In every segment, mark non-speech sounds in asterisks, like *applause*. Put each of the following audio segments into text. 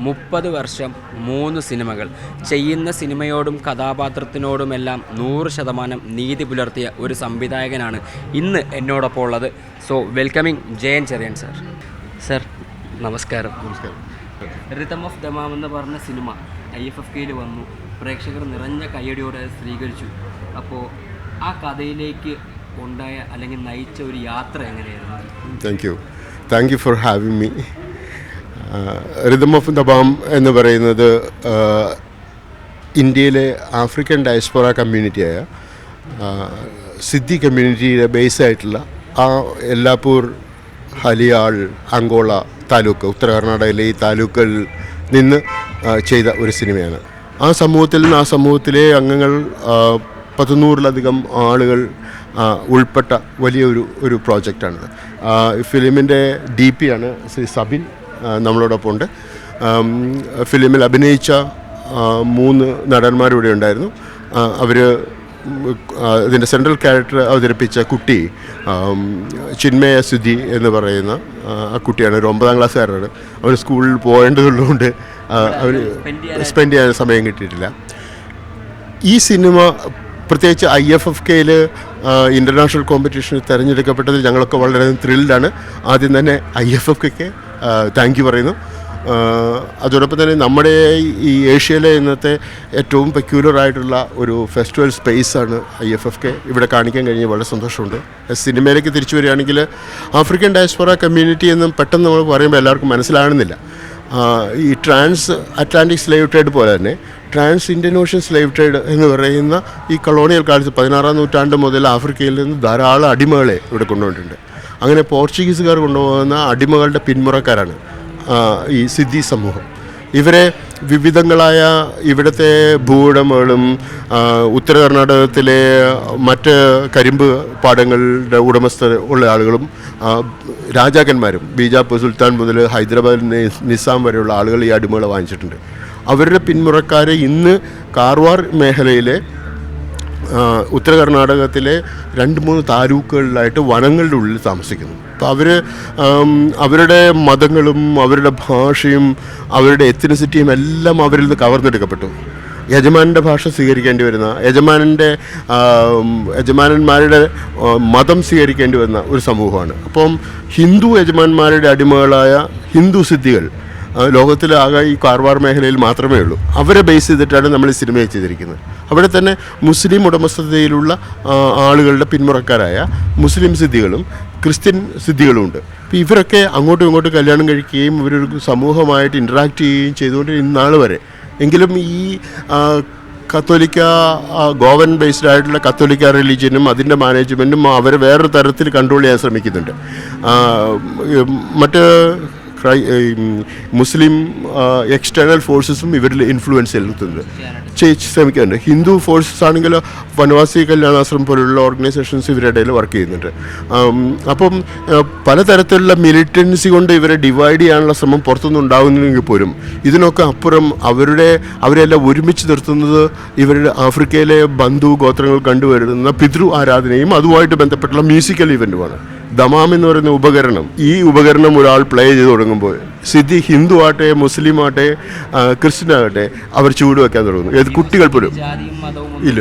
മുപ്പത് വർഷം മൂന്ന് സിനിമകൾ. ചെയ്യുന്ന സിനിമയോടും കഥാപാത്രത്തിനോടുമെല്ലാം നൂറ് ശതമാനം നീതി പുലർത്തിയ ഒരു സംവിധായകനാണ് ഇന്ന് എന്നോടൊപ്പം ഉള്ളത്. So welcoming Jayan Cherian sir sir നമസ്കാരം. നമസ്കാരം. റിതം ഓഫ് ദമാം എന്ന് പറഞ്ഞ സിനിമ ഐ എഫ് എഫ് കെയിൽ വന്നു. പ്രേക്ഷകർ നിറഞ്ഞ കയ്യടിയോടെ സ്വീകരിച്ചു. അപ്പോൾ ആ കഥയിലേക്ക് ഉണ്ടായ അല്ലെങ്കിൽ നയിച്ച ഒരു യാത്ര എങ്ങനെയായിരുന്നു? Thank you thank you for having me rhythm of the balm എന്ന് പറയുന്നത് ഇന്ത്യയിലെ ആഫ്രിക്കൻ ഡയസ്പോറ കമ്മ്യൂണിറ്റിയായ സിദ്ധി കമ്മ്യൂണിറ്റിയുടെ ബേസ് ആയിട്ടുള്ള ആ എല്ലാപ്പൂർ ഹലിയാൾ അങ്കോള താലൂക്ക് ഉത്തര കർണാടകയിലെ ഈ താലൂക്കുകളിൽ നിന്ന് ചെയ്ത ഒരു സിനിമയാണ്. ആ സമൂഹത്തിൽ നിന്ന് ആ സമൂഹത്തിലെ അംഗങ്ങൾ പത്തുനൂറിലധികം ആളുകൾ ഉൾപ്പെട്ട വലിയൊരു ഒരു പ്രോജക്റ്റാണിത്. ഫിലിമിന്റെ ഡി പി ആണ് ശ്രീ സബിൻ നമ്മളോടൊപ്പം ഉണ്ട് ഫിലിമിൽ അഭിനയിച്ച മൂന്ന് നടന്മാരിവിടെ ഉണ്ടായിരുന്നു. അവർ ഇതിന്റെ സെൻട്രൽ ക്യാരക്ടർ അവതരിപ്പിച്ച കുട്ടി ചിന്മയ സുധി എന്ന് പറയുന്ന ആ, ആ കുട്ടിയാണ്. ഒരു ഒമ്പതാം ക്ലാസ്സുകാരനാണ്. അവർ സ്കൂളിൽ പോകേണ്ടതുള്ളതുകൊണ്ട് അവർ സ്പെൻഡ് ചെയ്യാൻ സമയം കിട്ടിയിട്ടില്ല. ഈ സിനിമ പ്രത്യേകിച്ച് ഐ എഫ് എഫ് കെയിൽ ഇന്റർനാഷണൽ കോമ്പറ്റീഷനിൽ തിരഞ്ഞെടുക്കപ്പെട്ടതിൽ ഞങ്ങളൊക്കെ വളരെ ത്രില്ലാണ് ആദ്യം തന്നെ ഐ എഫ് എഫ് കെക്ക് താങ്ക് യു പറയുന്നു. അതോടൊപ്പം തന്നെ നമ്മുടെ ഈ ഏഷ്യയിലെ ഇന്നത്തെ ഏറ്റവും പെക്യൂലർ ആയിട്ടുള്ള ഒരു ഫെസ്റ്റിവൽ സ്പേസാണ് ഐ എഫ് എഫ് കെ ഇവിടെ കാണിക്കാൻ കഴിഞ്ഞ വളരെ സന്തോഷമുണ്ട്. സിനിമയിലേക്ക് തിരിച്ചു വരികയാണെങ്കിൽ ആഫ്രിക്കൻ ഡയസ്പൊറ കമ്മ്യൂണിറ്റി എന്നും പെട്ടെന്ന് നമ്മൾ പറയുമ്പോൾ എല്ലാവർക്കും മനസ്സിലാകുന്നില്ല. ഈ ട്രാൻസ് അറ്റ്ലാന്റിക് സ്ലേവ് ട്രേഡ് പോലെ തന്നെ trans Indian ocean slave trade എന്ന് പറയുന്ന ഈ കൊളോണിയൽ കാലത്ത് പതിനാറാം നൂറ്റാണ്ട് മുതൽ ആഫ്രിക്കയിൽ നിന്ന് ധാരാളം അടിമകളെ ഇവിടെ കൊണ്ടുപോയിട്ടുണ്ട് അങ്ങനെ പോർച്ചുഗീസുകാർ കൊണ്ടുപോകുന്ന അടിമകളുടെ പിന്മുറക്കാരാണ് ഈ സിദ്ധി സമൂഹം. ഇവരെ വിവിധങ്ങളായ ഇവിടുത്തെ ഭൂവുടമകളും ഉത്തര കർണാടകത്തിലെ മറ്റ് കരിമ്പ് പാടങ്ങളുടെ ഉടമസ്ഥ ഉള്ള ആളുകളും രാജാക്കന്മാരും ബീജാപ്പൂർ സുൽത്താൻ മുതൽ ഹൈദരാബാദ് നിസാം വരെയുള്ള ആളുകൾ ഈ അടിമകളെ വാങ്ങിച്ചിട്ടുണ്ട്. അവരുടെ പിന്മുറക്കാരെ ഇന്ന് കാർവാർ മേഖലയിലെ ഉത്തര കർണാടകത്തിലെ രണ്ട് മൂന്ന് താലൂക്കുകളിലായിട്ട് വനങ്ങളുടെ ഉള്ളിൽ താമസിക്കുന്നു. അപ്പോൾ അവർ അവരുടെ മതങ്ങളും അവരുടെ ഭാഷയും അവരുടെ എത്തിനിസിറ്റിയും എല്ലാം അവരിൽ നിന്ന് കവർന്നെടുക്കപ്പെട്ടു. യജമാനന്റെ ഭാഷ സ്വീകരിക്കേണ്ടി വരുന്ന യജമാനന്റെ യജമാനന്മാരുടെ മതം സ്വീകരിക്കേണ്ടി വരുന്ന ഒരു സമൂഹമാണ്. അപ്പം ഹിന്ദു യജമാന്മാരുടെ അടിമകളായ ഹിന്ദു സിദ്ധികൾ ലോകത്തിലാകെ ഈ കാർവാർ മേഖലയിൽ മാത്രമേ ഉള്ളൂ. അവരെ ബേസ് ചെയ്തിട്ടാണ് നമ്മൾ ഈ സിനിമയെ ചെയ്തിരിക്കുന്നത്. അവിടെ തന്നെ മുസ്ലിം ഉടമസ്ഥതയിലുള്ള ആളുകളുടെ പിന്മുറക്കാരായ മുസ്ലിം സിദ്ധികളും ക്രിസ്ത്യൻ സിദ്ധികളും ഉണ്ട് അപ്പോൾ ഇവരൊക്കെ അങ്ങോട്ടും ഇങ്ങോട്ടും കല്യാണം കഴിക്കുകയും ഇവരൊരു സമൂഹമായിട്ട് ഇൻട്രാക്ട് ചെയ്യുകയും ചെയ്തുകൊണ്ട് ഇന്നാൾ വരെ. എങ്കിലും ഈ കത്തോലിക്ക ഗോവൻ ബേസ്ഡ് ആയിട്ടുള്ള കത്തോലിക്ക റിലീജിയനും അതിന്റെ മാനേജ്മെന്റും അവർ വേറൊരു തരത്തിൽ കൺട്രോൾ ചെയ്യാൻ ശ്രമിക്കുന്നുണ്ട്. മറ്റ് ക്രൈ മുസ്ലിം എക്സ്റ്റേണൽ ഫോഴ്സസും ഇവരിൽ ഇൻഫ്ലുവൻസ് ചെലുത്തുന്നത്. ശ്രമിക്കുന്നുണ്ട്. ഹിന്ദു ഫോഴ്സസ് ആണെങ്കിൽ വനവാസി കല്യാണാശ്രമം പോലുള്ള ഓർഗനൈസേഷൻസ് ഇവരുടെ ഇടയിൽ വർക്ക് ചെയ്യുന്നുണ്ട്. അപ്പം പലതരത്തിലുള്ള മിലിറ്റൻസി കൊണ്ട് ഇവരെ ഡിവൈഡ് ചെയ്യാനുള്ള ശ്രമം പുറത്തുനിന്ന് ഉണ്ടാകുന്നെങ്കിൽ പോലും ഇതിനൊക്കെ അപ്പുറം അവരുടെ അവരെല്ലാം ഒരുമിച്ച് നിർത്തുന്നത് ഇവരുടെ ആഫ്രിക്കയിലെ ബന്ധു ഗോത്രങ്ങൾ കണ്ടുവരുന്ന പിതൃ ആരാധനയും അതുമായിട്ട് ബന്ധപ്പെട്ടുള്ള മ്യൂസിക്കൽ ഇവന്റുമാണ് ദമാം എന്ന് പറയുന്ന ഉപകരണം ഈ ഉപകരണം ഒരാൾ പ്ലേ ചെയ്ത് തുടങ്ങുമ്പോൾ സിദ്ധി ഹിന്ദു ആട്ടെ മുസ്ലിം ആട്ടെ ക്രിസ്ത്യൻ ആകട്ടെ അവർ ചൂട് വയ്ക്കാൻ തുടങ്ങുന്നു. ഏത് കുട്ടികൾ പോലും. ഇല്ല.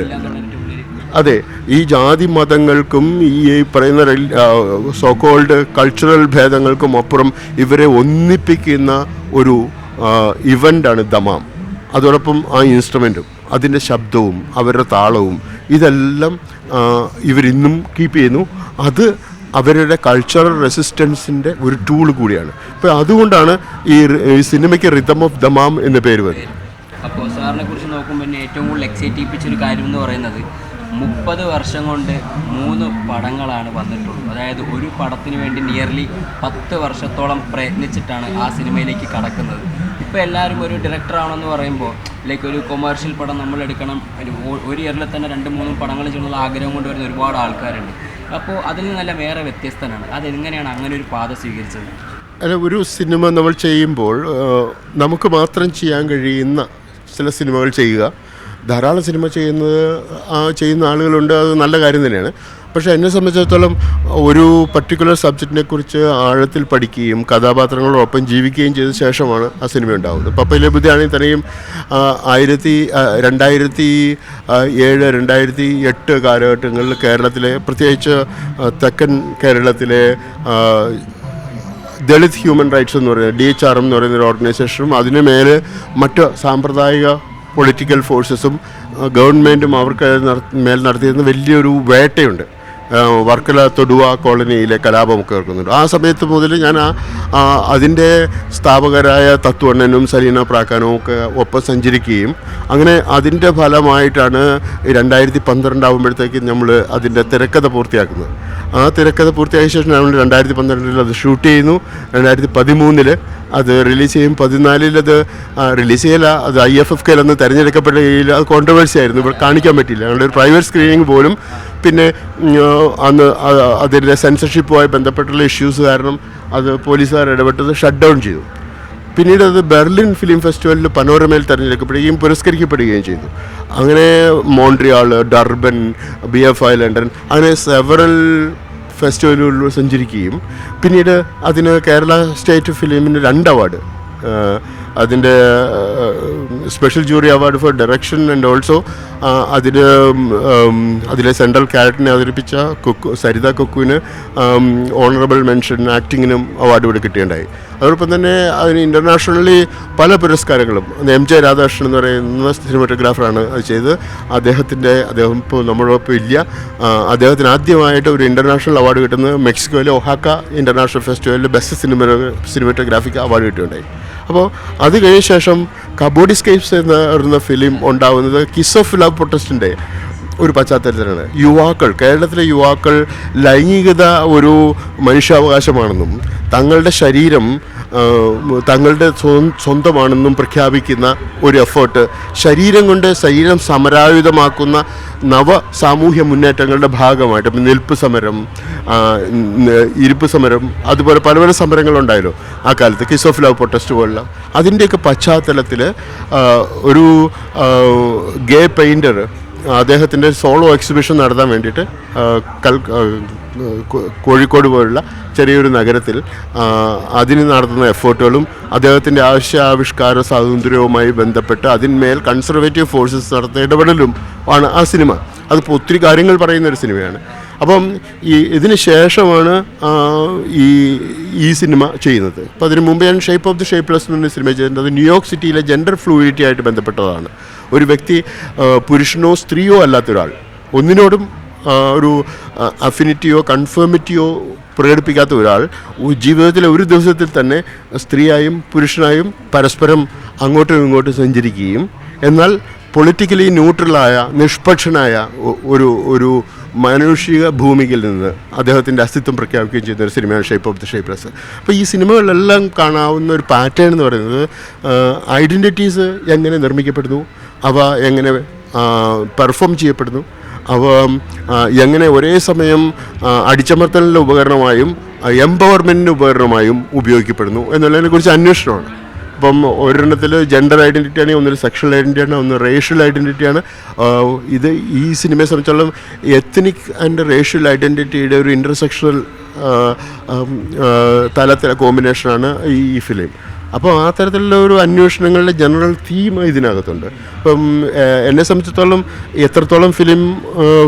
അതെ ഈ ജാതി മതങ്ങൾക്കും ഈ പറയുന്ന സോക്കോൾഡ് കൾച്ചറൽ ഭേദങ്ങൾക്കും അപ്പുറം ഇവരെ ഒന്നിപ്പിക്കുന്ന ഒരു ഇവന്റാണ് ദമാം. അതോടൊപ്പം ആ ഇൻസ്ട്രുമെന്റും അതിന്റെ ശബ്ദവും അവരുടെ താളവും ഇതെല്ലാം ഇവരിന്നും കീപ്പ് ചെയ്യുന്നു. അത് അവരുടെ കൾച്ചറൽ റെസിസ്റ്റൻസിന്റെ ഒരു ടൂൾ കൂടിയാണ്. അപ്പോൾ അതുകൊണ്ടാണ് ഈ സിനിമയ്ക്ക് റിതം ഓഫ് ദമാം എന്ന പേര് വരുന്നത്. അപ്പോൾ സാറിനെ കുറിച്ച് നോക്കുമ്പോൾ എന്നെ ഏറ്റവും കൂടുതൽ എക്സൈറ്റ് ചെയ്യിപ്പിച്ചൊരു കാര്യം എന്ന് പറയുന്നത് മുപ്പത് വർഷം കൊണ്ട് മൂന്ന് പടങ്ങളാണ് വന്നിട്ടുള്ളത്. അതായത് ഒരു പടത്തിന് വേണ്ടി നിയർലി പത്ത് വർഷത്തോളം പ്രയത്നിച്ചിട്ടാണ് ആ സിനിമയിലേക്ക് കടക്കുന്നത്. ഇപ്പോൾ എല്ലാവരും ഒരു ഡയറക്ടർ ആണെന്ന് പറയുമ്പോൾ ലൈക്ക് ഒരു കൊമേഴ്ഷ്യൽ പടം നമ്മൾ എടുക്കണം ഒരു ഇയറിൽ തന്നെ രണ്ട് മൂന്ന് പടങ്ങൾ ചെയ്യണമെന്നുള്ള ആഗ്രഹം കൊണ്ട് വരുന്ന ഒരുപാട് ആൾക്കാരുണ്ട്. അപ്പോൾ അതിൽ നിന്നെല്ലാം വേറെ വ്യത്യസ്തനാണ്. അതെങ്ങനെയാണ് അങ്ങനെ ഒരു പാത സ്വീകരിച്ചത്? അല്ല ഒരു സിനിമ നമ്മൾ ചെയ്യുമ്പോൾ നമുക്ക് മാത്രം ചെയ്യാൻ കഴിയുന്ന ചില സിനിമകൾ ചെയ്യുക. ധാരാളം സിനിമ ചെയ്യുന്നത് ചെയ്യുന്ന ആളുകളുണ്ട് അത് നല്ല കാര്യം തന്നെയാണ്. പക്ഷേ എന്നെ സംബന്ധിച്ചിടത്തോളം ഒരു പർട്ടിക്കുലർ സബ്ജക്റ്റിനെ കുറിച്ച് ആഴത്തിൽ പഠിക്കുകയും കഥാപാത്രങ്ങളോടൊപ്പം ജീവിക്കുകയും ചെയ്ത ശേഷമാണ് ആ സിനിമ ഉണ്ടാകുന്നത് പപ്പയിലെ ബുദ്ധിയാണെങ്കിൽ തന്നെയും ആയിരത്തി രണ്ടായിരത്തി ഏഴ് രണ്ടായിരത്തി എട്ട് കാലഘട്ടങ്ങളിൽ കേരളത്തിലെ പ്രത്യേകിച്ച് തെക്കൻ കേരളത്തിലെ ദളിത് ഹ്യൂമൻ റൈറ്റ്സ് എന്ന് പറയുന്നത് ഡി എച്ച് ആർ എം എന്ന് പറയുന്ന ഒരു ഓർഗനൈസേഷനും അതിനു മേലെ മറ്റ് സാമ്പ്രദായിക പൊളിറ്റിക്കൽ ഫോഴ്സസും ഗവൺമെന്റും അവർക്ക് മേൽ നടത്തിയിരുന്ന വലിയൊരു വേട്ടയുണ്ട്. വർക്കല തൊടുവ കോളനിയിലെ കലാപമൊക്കെ ഓർക്കുന്നുണ്ട് ആ സമയത്ത് മുതൽ ഞാൻ ആ അതിന്റെ സ്ഥാപകരായ തത്വണ്ണനും സലീന പ്രാക്കാനും ഒക്കെ ഒപ്പം സഞ്ചരിക്കുകയും അങ്ങനെ അതിന്റെ ഫലമായിട്ടാണ് രണ്ടായിരത്തി പന്ത്രണ്ടാകുമ്പോഴത്തേക്ക് നമ്മൾ അതിന്റെ തിരക്കഥ പൂർത്തിയാക്കുന്നത്. ആ തിരക്കഥ പൂർത്തിയായ ശേഷം നമ്മൾ രണ്ടായിരത്തി പന്ത്രണ്ടിൽ അത് ഷൂട്ട് ചെയ്യുന്നു. രണ്ടായിരത്തി പതിമൂന്നിൽ അത് റിലീസ് ചെയ്യും. പതിനാലിൽ അത് റിലീസ് ചെയ്യില്ല അത് ഐ എഫ് എഫ് കെയിൽ അന്ന് തിരഞ്ഞെടുക്കപ്പെട്ട കീഴിൽ അത് കോൺട്രവേഴ്സി ആയിരുന്നു. ഇവിടെ കാണിക്കാൻ പറ്റില്ല ഞങ്ങളുടെ ഒരു പ്രൈവറ്റ് സ്ക്രീനിങ് പോലും പിന്നെ അന്ന് അതിന്റെ സെൻസർഷിപ്പുമായി ബന്ധപ്പെട്ടുള്ള ഇഷ്യൂസ് കാരണം അത് പോലീസുകാർ ഇടപെട്ടത് ഷട്ട് ഡൗൺ ചെയ്തു. പിന്നീട് അത് ബെർലിൻ ഫിലിം ഫെസ്റ്റിവലിൽ പനോരമയിൽ തിരഞ്ഞെടുക്കപ്പെടുകയും പുരസ്കരിക്കപ്പെടുകയും ചെയ്തു. അങ്ങനെ Montreal Durban B F I London അങ്ങനെ സെവറൽ ഫെസ്റ്റിവലുകളിൽ സഞ്ചരിക്കുകയും. പിന്നീട് അതിന് കേരള സ്റ്റേറ്റ് ഫിലിമിന് രണ്ട് അവാർഡ് അതിന്റെ special jury award for direction and also അതിന് അതിലെ സെൻട്രൽ ക്യാരക്ടറിനെ അവതരിപ്പിച്ച കുക്കു സരിത കുക്കുവിന് ഓണറബിൾ മെൻഷൻ ആക്ടിങ്ങിനും അവാർഡ് ഇവിടെ കിട്ടിയുണ്ടായി അതോടൊപ്പം തന്നെ അതിന് ഇന്റർനാഷണലി പല പുരസ്കാരങ്ങളും എം ജെ രാധാകൃഷ്ണൻ എന്ന് പറയുന്ന സിനിമാറ്റോഗ്രാഫറാണ് അത് ചെയ്ത് അദ്ദേഹത്തിന്റെ അദ്ദേഹം ഇപ്പോൾ നമ്മളോടൊപ്പം ഇല്ല. അദ്ദേഹത്തിന് ആദ്യമായിട്ട് ഒരു ഇന്റർനാഷണൽ അവാർഡ് കിട്ടുന്നത് മെക്സിക്കോയിലെ ഒഹാക്ക ഇന്റർനാഷണൽ ഫെസ്റ്റിവലിൽ ബെസ്റ്റ് സിനിമ സിനിമാറ്റോഗ്രാഫിക്ക് അവാർഡ് കിട്ടുകയുണ്ടായി. അപ്പോൾ അത് കഴിഞ്ഞ ശേഷം കബോഡി സ്കേപ്സ് എന്ന പറയുന്ന ഫിലിം ഉണ്ടാവുന്നത് കിസ് ഓഫ് ലവ് പ്രൊട്ടസ്റ്റിന്റെ ഒരു പശ്ചാത്തലത്തിലാണ്. യുവാക്കൾ കേരളത്തിലെ യുവാക്കൾ ലൈംഗികത ഒരു മനുഷ്യാവകാശമാണെന്നും തങ്ങളുടെ ശരീരം തങ്ങളുടെ സ്വ- സ്വന്തമാണെന്നും പ്രഖ്യാപിക്കുന്ന ഒരു എഫേർട്ട് ശരീരം കൊണ്ട് ശരീരം സമരായുധമാക്കുന്ന നവ സാമൂഹ്യ മുന്നേറ്റങ്ങളുടെ ഭാഗമായിട്ട് നിൽപ്പ് സമരം ഇരിപ്പ് സമരം അതുപോലെ പല പല സമരങ്ങളുണ്ടായല്ലോ ആ കാലത്ത് കിസ് ഓഫ് ലവ് പ്രൊട്ടസ്റ്റ് പോലുള്ള. അതിന്റെയൊക്കെ പശ്ചാത്തലത്തിൽ ഒരു ഗേ പെയിന്റർ അദ്ദേഹത്തിന്റെ സോളോ എക്സിബിഷൻ നടത്താൻ വേണ്ടിയിട്ട് കൽ കോഴിക്കോട് പോലുള്ള ചെറിയൊരു നഗരത്തിൽ അതിന് നടത്തുന്ന എഫേർട്ടുകളും അദ്ദേഹത്തിന്റെ ആവശ്യാവിഷ്കാര സ്വാതന്ത്ര്യവുമായി ബന്ധപ്പെട്ട് അതിന്മേൽ കൺസർവേറ്റീവ് ഫോഴ്സസ് നടത്തുന്ന ഇടപെടലും ആണ് ആ സിനിമ. അതിപ്പോൾ ഒത്തിരി കാര്യങ്ങൾ പറയുന്ന ഒരു സിനിമയാണ്. അപ്പം ഈ ഇതിന് ശേഷമാണ് ഈ ഈ സിനിമ ചെയ്യുന്നത്. അപ്പോൾ അതിന് മുമ്പ് ഞാൻ ഷേപ്പ് ഓഫ് ദി ഷേപ്പ്ലെസ് എന്ന സിനിമ ചെയ്തിട്ടുണ്ട്. അത് ന്യൂയോർക്ക് സിറ്റിയിലെ ജെൻഡർ ഫ്ലൂയിഡിറ്റി ആയിട്ട് ബന്ധപ്പെട്ടതാണ്. ഒരു വ്യക്തി പുരുഷനോ സ്ത്രീയോ അല്ലാത്ത ഒരാൾ ഒന്നിനോടും ഒരു അഫിനിറ്റിയോ കൺഫേമിറ്റിയോ പ്രകടിപ്പിക്കാത്ത ഒരാൾ ജീവിതത്തിലെ ഒരു ദിവസത്തിൽ തന്നെ സ്ത്രീയായും പുരുഷനായും പരസ്പരം അങ്ങോട്ടും ഇങ്ങോട്ടും സഞ്ചരിക്കുകയും എന്നാൽ പൊളിറ്റിക്കലി ന്യൂട്രലായ നിഷ്പക്ഷനായ ഒരു ഒരു മാനുഷിക ഭൂമിയിൽ നിന്ന് അദ്ദേഹത്തിന്റെ അസ്തിത്വം പ്രഖ്യാപിക്കുകയും ചെയ്യുന്ന ഒരു സിനിമയാണ് ഷേപ്പ് ഓഫ് ദി ഷേപ്പ്ലെസ് അപ്പോൾ ഈ സിനിമകളിലെല്ലാം കാണാവുന്ന ഒരു പാറ്റേൺ എന്ന് പറയുന്നത് ഐഡന്റിറ്റീസ് എങ്ങനെ നിർമ്മിക്കപ്പെടുന്നു അവ എങ്ങനെ പെർഫോം ചെയ്യപ്പെടുന്നു അവ എങ്ങനെ ഒരേ സമയം അടിച്ചമർത്തലിന്റെ ഉപകരണമായും എംപവർമെന്റിന്റെ ഉപകരണമായും ഉപയോഗിക്കപ്പെടുന്നു എന്നുള്ളതിനെക്കുറിച്ച് അന്വേഷണമാണ്. അപ്പം ഒരെണ്ണത്തിൽ ജെൻഡർ ഐഡന്റിറ്റി ആണ് ഒന്നൊരു സെക്ഷൽ ഐഡന്റിറ്റിയാണ് ഒന്ന് റേഷ്യൽ ഐഡന്റിറ്റിയാണ് ഇത് ഈ സിനിമയെ സംബന്ധിച്ചോളം എത്നിക് ആൻഡ് റേഷ്യൽ ഐഡന്റിറ്റിയുടെ ഒരു ഇന്റർസെക്ഷണൽ തലത്തിലെ കോമ്പിനേഷനാണ് ഈ ഈ ഫിലിം അപ്പോൾ ആ തരത്തിലുള്ള ഒരു അന്വേഷണങ്ങളുടെ ജനറൽ തീം ഇതിനകത്തുണ്ട്. ഇപ്പം എന്നെ സംബന്ധിച്ചിടത്തോളം എത്രത്തോളം ഫിലിം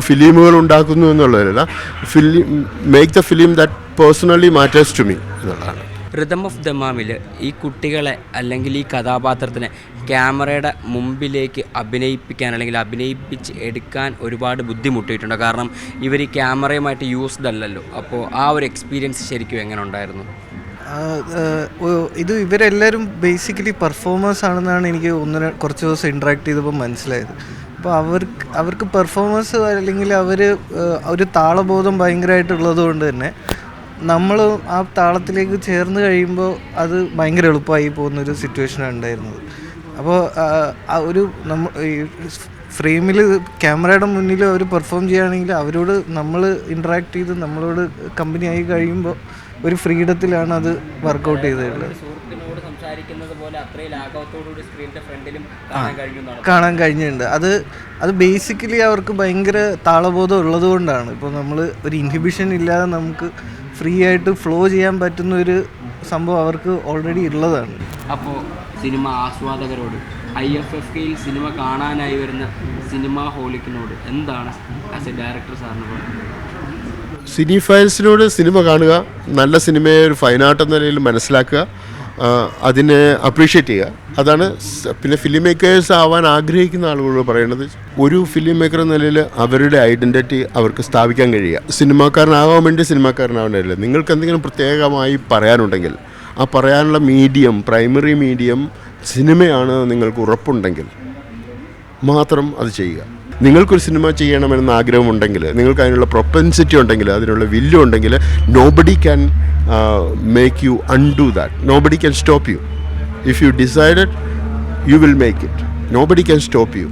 ഫിലിമുകൾ ഉണ്ടാക്കുന്നു എന്നുള്ളതല്ല film make the film that personally matters to me എന്നുള്ളതാണ്. റിതം ഓഫ് ദമാമിൽ ഈ കുട്ടികളെ അല്ലെങ്കിൽ ഈ കഥാപാത്രത്തിനെ ക്യാമറയുടെ മുമ്പിലേക്ക് അഭിനയിപ്പിക്കാൻ അല്ലെങ്കിൽ അഭിനയിപ്പിച്ച് എടുക്കാൻ ഒരുപാട് ബുദ്ധിമുട്ടിയിട്ടുണ്ട്. കാരണം ഇവർ ഈ ക്യാമറയുമായിട്ട് യൂസ്ഡ് അല്ലല്ലോ. അപ്പോൾ ആ ഒരു എക്സ്പീരിയൻസ് ശരിക്കും എങ്ങനെ ഉണ്ടായിരുന്നു? ഇത് ഇവരെല്ലാവരും ബേസിക്കലി പെർഫോമേഴ്സ് ആണെന്നാണ് എനിക്ക് ഒന്ന് കുറച്ച് ദിവസം ഇൻട്രാക്ട് ചെയ്തപ്പോൾ മനസ്സിലായത്. അപ്പോൾ അവർക്ക് അവർക്ക് പെർഫോമൻസ് അല്ലെങ്കിൽ അവർ ഒരു താളബോധം ഭയങ്കരമായിട്ടുള്ളത് കൊണ്ട് തന്നെ നമ്മൾ ആ താളത്തിലേക്ക് ചേർന്ന് കഴിയുമ്പോൾ അത് ഭയങ്കര എളുപ്പമായി പോകുന്നൊരു സിറ്റുവേഷനാണ് ഉണ്ടായിരുന്നത്. അപ്പോൾ ആ ഒരു നമ്മ ഈ ഫ്രെയിമിൽ ക്യാമറയുടെ മുന്നിൽ അവർ പെർഫോം ചെയ്യുകയാണെങ്കിൽ അവരോട് നമ്മൾ ഇൻട്രാക്ട് ചെയ്ത് നമ്മളോട് കമ്പനി ആയി കഴിയുമ്പോൾ ഒരു ഫ്രീഡത്തിലാണ് അത് വർക്കൗട്ട് ചെയ്തിട്ടുള്ളത്. കാണാൻ കഴിഞ്ഞിട്ടുണ്ട്. അത് അത് ബേസിക്കലി അവർക്ക് ഭയങ്കര താളബോധം ഉള്ളത് കൊണ്ടാണ് ഇപ്പോൾ നമ്മൾ ഒരു ഇൻഹിബിഷൻ ഇല്ലാതെ നമുക്ക് ഫ്രീ ആയിട്ട് ഫ്ലോ ചെയ്യാൻ പറ്റുന്ന ഒരു സംഭവം അവർക്ക് ഓൾറെഡി ഉള്ളതാണ്. അപ്പോൾ സിനിമ ആസ്വാദകരോട് ഐ എഫ് എഫ് കെയിൽ സിനിമ കാണാനായി വരുന്ന സിനിമാ ഹോളിക്കിനോട് എന്താണ് ആസ് എ ഡയറക്ടർ സാറിന് പറയുന്നത് സിനി ഫയൽസിനോട് സിനിമ കാണുക നല്ല സിനിമയെ ഒരു ഫൈൻ ആർട്ട് എന്ന നിലയിൽ മനസ്സിലാക്കുക അതിനെ അപ്രീഷിയേറ്റ് ചെയ്യുക. അതാണ് പിന്നെ ഫിലിം മേക്കേഴ്സ് ആവാൻ ആഗ്രഹിക്കുന്ന ആളുകളോട് പറയുന്നത് ഒരു ഫിലിം മേക്കർ എന്ന നിലയിൽ അവരുടെ ഐഡന്റിറ്റി അവർക്ക് സ്ഥാപിക്കാൻ കഴിയുക. സിനിമാക്കാരനാകാൻ വേണ്ടി സിനിമാക്കാരനാവേണ്ടതില്ല നിങ്ങൾക്ക് എന്തെങ്കിലും പ്രത്യേകമായി പറയാനുണ്ടെങ്കിൽ ആ പറയാനുള്ള മീഡിയം പ്രൈമറി മീഡിയം സിനിമയാണ് നിങ്ങൾക്ക് ഉറപ്പുണ്ടെങ്കിൽ മാത്രം അത് ചെയ്യുക. നിങ്ങൾക്കൊരു സിനിമ ചെയ്യണമെന്ന് ആഗ്രഹമുണ്ടെങ്കിൽ നിങ്ങൾക്ക് അതിനുള്ള പ്രൊപ്പൻസിറ്റി ഉണ്ടെങ്കിൽ അതിനുള്ള വില്ല് ഉണ്ടെങ്കിൽ nobody can make you undo that nobody can stop you if you decided you will make it nobody can stop you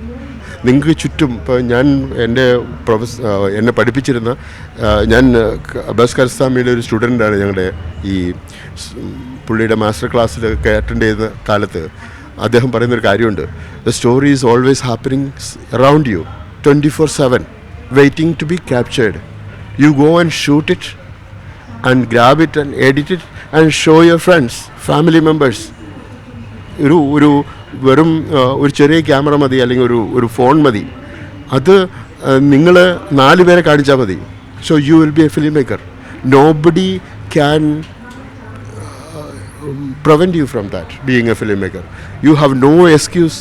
നിങ്ങൾക്ക് ചുറ്റും ഇപ്പോൾ ഞാൻ എന്റെ പ്രൊഫസ് എന്നെ പഠിപ്പിച്ചിരുന്ന ഞാൻ അബ്ബാസ് കരസ്വാമിയുടെ ഒരു സ്റ്റുഡന്റാണ് ഞങ്ങളുടെ ഈ പുള്ളിയുടെ മാസ്റ്റർ ക്ലാസ്സിലൊക്കെ അറ്റൻഡ് ചെയ്ത കാലത്ത്. അദ്ദേഹം പറയുന്നൊരു കാര്യമുണ്ട്. The story is always happening around you twenty four seven waiting to be captured you go and shoot it and grab it and edit it and show your friends family members ഒരു ഒരു വെറും ഒരു ചെറിയ camera മതി അല്ലെങ്കിൽ ഒരു ഒരു phone മതി. അത് നിങ്ങൾ നാല് പേരെ കാണിച്ചാൽ മതി. So you will be a filmmaker nobody can prevent you from that being a filmmaker. You have no excuse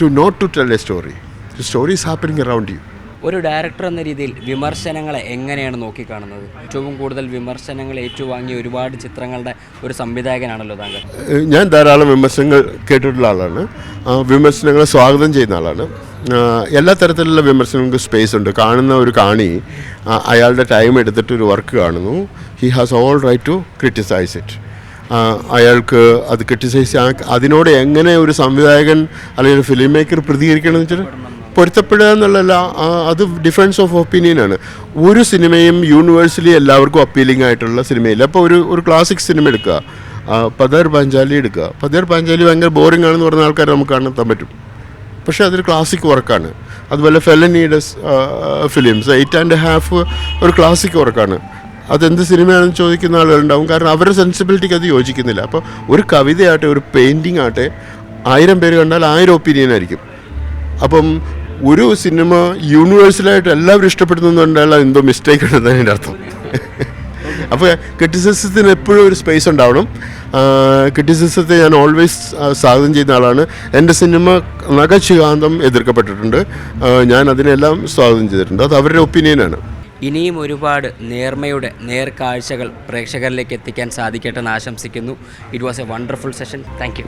to not to tell a story. The story is happening around you. ഒരു director എന്ന രീതിയിൽ വിമർശനങ്ങളെ എങ്ങനെയാണ് നോക്കിക്കാണുന്നത്? ഏറ്റവും കൂടുതൽ വിമർശനങ്ങൾ ഏറ്റുവാങ്ങിയ ഒരുപാട് ചിത്രങ്ങളുടെ ഒരു സംവിധായകനാണല്ലോ താങ്കൾ. ഞാൻ ധാരാളം വിമർശനങ്ങൾ കേട്ടിട്ടുള്ള ആളാണ്. വിമർശനങ്ങളെ സ്വാഗതം ചെയ്യുന്ന ആളാണ്. എല്ലാ തരത്തിലുള്ള വിമർശനങ്ങൾക്ക് സ്പേസ് ഉണ്ട്. കാണുന്ന ഒരു കാണി അയാളുടെ ടൈം എടുത്തിട്ട് ഒരു വർക്ക് കാണുന്നു. He has all right to criticise it അയാൾക്ക് അത് ക്രിറ്റിസൈസ് അതിനോട് എങ്ങനെ ഒരു സംവിധായകൻ അല്ലെങ്കിൽ ഒരു ഫിലിം മേക്കർ പ്രതികരിക്കണം എന്ന് വെച്ചാൽ പൊരുത്തപ്പെടുക എന്നുള്ളതല്ല അത് ഡിഫറൻസ് ഓഫ് ഒപ്പീനിയനാണ് ഒരു സിനിമയും യൂണിവേഴ്സലി എല്ലാവർക്കും അപ്പീലിംഗ് ആയിട്ടുള്ള സിനിമയില്ല അപ്പോൾ ഒരു ഒരു ക്ലാസിക് സിനിമ എടുക്കുക പതേർ പാഞ്ചാലി എടുക്കുക പതേർ പാഞ്ചാലി ഭയങ്കര ബോറിംഗ് ആണെന്ന് പറഞ്ഞ ആൾക്കാരെ നമുക്ക് കണ്ടെത്താൻ പറ്റും. പക്ഷേ അതൊരു ക്ലാസിക് വർക്കാണ് അതുപോലെ Fellini's films eight and half ഒരു ക്ലാസിക് വർക്കാണ് അതെന്ത് സിനിമയാണെന്ന് ചോദിക്കുന്ന ആളുകളുണ്ടാവും. കാരണം അവരുടെ സെൻസിബിലിറ്റിക്ക് അത് യോജിക്കുന്നില്ല. അപ്പോൾ ഒരു കവിതയാട്ടെ ഒരു പെയിന്റിംഗ് ആട്ടെ ആയിരം പേര് കണ്ടാൽ ആയിരം ഒപ്പീനിയൻ ആയിരിക്കും. അപ്പം ഒരു സിനിമ യൂണിവേഴ്സലായിട്ട് എല്ലാവരും ഇഷ്ടപ്പെടുന്നുണ്ടായാലും എന്തോ മിസ്റ്റേക്ക് ഉണ്ടെന്നാണ് എന്റെ അർത്ഥം. *laughs* അപ്പോൾ ക്രിറ്റിസിസത്തിന് എപ്പോഴും ഒരു സ്പേസ് ഉണ്ടാവണം. ക്രിറ്റിസിസത്തെ ഞാൻ ഓൾവേസ് സ്വാഗതം ചെയ്യുന്ന ആളാണ്. എന്റെ സിനിമ നഖശികാന്തം എതിർക്കപ്പെട്ടിട്ടുണ്ട്. ഞാൻ അതിനെല്ലാം സ്വാഗതം ചെയ്തിട്ടുണ്ട്. അത് അവരുടെ ഒപ്പീനിയനാണ് ഇനിയും ഒരുപാട് നേർമയുടെ നേർക്കാഴ്ചകൾ പ്രേക്ഷകരിലേക്ക് എത്തിക്കാൻ സാധിക്കട്ടെ എന്ന് ആശംസിക്കുന്നു. It was a wonderful session thank you